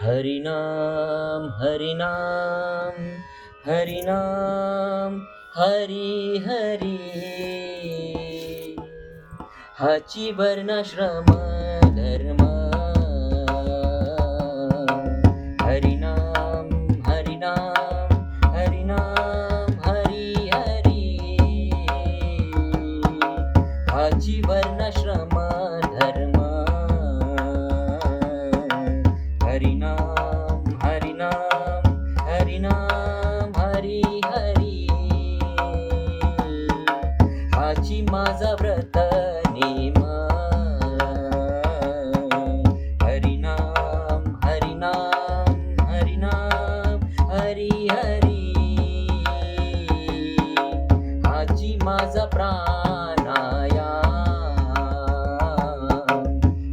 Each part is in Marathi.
हरिनाम हरिनाम हरिनाम हरी हरी। हाची वर्णाश्रम धर्म। हरिनाम हरिनाम हरिनाम हरी हरी। हाची वर्णाश्रम धर्म माझी माझा व्रत नेम. हरिनाम हरिनाम हरिनाम हरि हरि. हाची माझा प्राणाया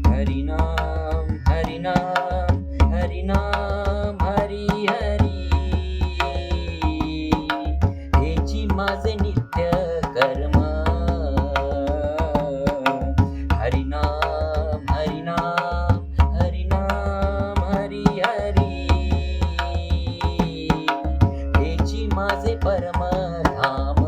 हरिनाम हरिनाम हरिनाम हरी हरी. हेची माझे परम धाम